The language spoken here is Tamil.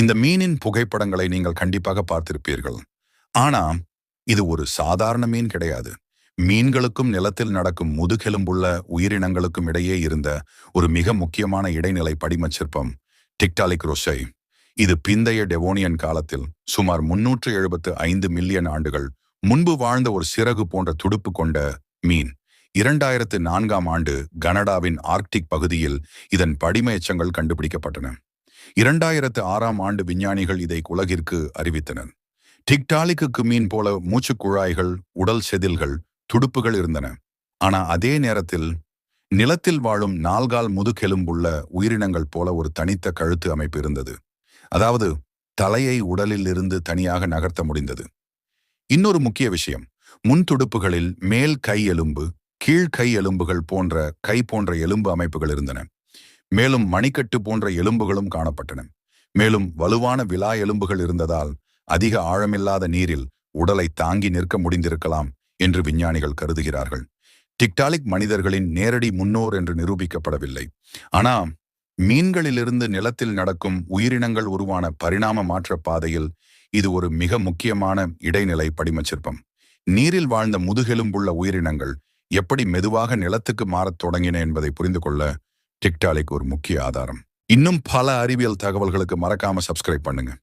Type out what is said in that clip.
இந்த மீனின் புகைப்படங்களை நீங்கள் கண்டிப்பாக பார்த்திருப்பீர்கள். ஆனா இது ஒரு சாதாரண மீன் கிடையாது. மீன்களுக்கும் நிலத்தில் நடக்கும் முதுகெலும்புள்ள உயிரினங்களுக்கும் இடையே இருந்த ஒரு மிக முக்கியமான இடைநிலை படிமச் சிற்பம் டிக்டாலிக் ரோஷை இது பிந்தைய டெவோனியன் காலத்தில் சுமார் முன்னூற்று எழுபத்து ஐந்து மில்லியன் ஆண்டுகள் முன்பு வாழ்ந்த ஒரு சிறகு போன்ற துடுப்பு கொண்ட மீன். இரண்டாயிரத்து நான்காம் ஆண்டு கனடாவின் ஆர்க்டிக் பகுதியில் இதன் படிம எச்சங்கள் கண்டுபிடிக்கப்பட்டன. இரண்டாயிரத்து ஆறாம் ஆண்டு விஞ்ஞானிகள் இதை உலகிற்கு அறிவித்தனர். டிக்டாலிக்கு மீன் போல மூச்சு குழாய்கள் உடல் செதில்கள் துடுப்புகள் இருந்தன. ஆனா அதே நேரத்தில் நிலத்தில் வாழும் நால்கால் முதுகெலும்புள்ள உயிரினங்கள் போல ஒரு தனித்த கழுத்து அமைப்பு இருந்தது. அதாவது தலையை உடலில் இருந்து தனியாக நகர்த்த முடிந்தது. இன்னொரு முக்கிய விஷயம் முன் துடுப்புகளில் மேல் கை எலும்பு கீழ் கை எலும்புகள் போன்ற கை போன்ற எலும்பு அமைப்புகள் இருந்தன. மேலும் மணிக்கட்டு போன்ற எலும்புகளும் காணப்பட்டன. மேலும் வலுவான விலா எலும்புகள் இருந்ததால் அதிக ஆழமில்லாத நீரில் உடலை தாங்கி நிற்க முடிந்திருக்கலாம் என்று விஞ்ஞானிகள் கருதுகிறார்கள். டிக்டாலிக் மனிதர்களின் நேரடி முன்னோர் என்று நிரூபிக்கப்படவில்லை. ஆனால் மீன்களிலிருந்து நிலத்தில் நடக்கும் உயிரினங்கள் உருவான பரிணாம மாற்ற பாதையில் இது ஒரு மிக முக்கியமான இடைநிலை படிமச்சிற்பம். நீரில் வாழ்ந்த முதுகெலும்புள்ள உயிரினங்கள் எப்படி மெதுவாக நிலத்துக்கு மாறத் தொடங்கின என்பதை புரிந்து கொள்ள டிக்டாலிக் ஒரு முக்கிய ஆதாரம். இன்னும் பல அறிவியல் தகவல்களுக்கு மறக்காம சப்ஸ்கிரைப் பண்ணுங்க.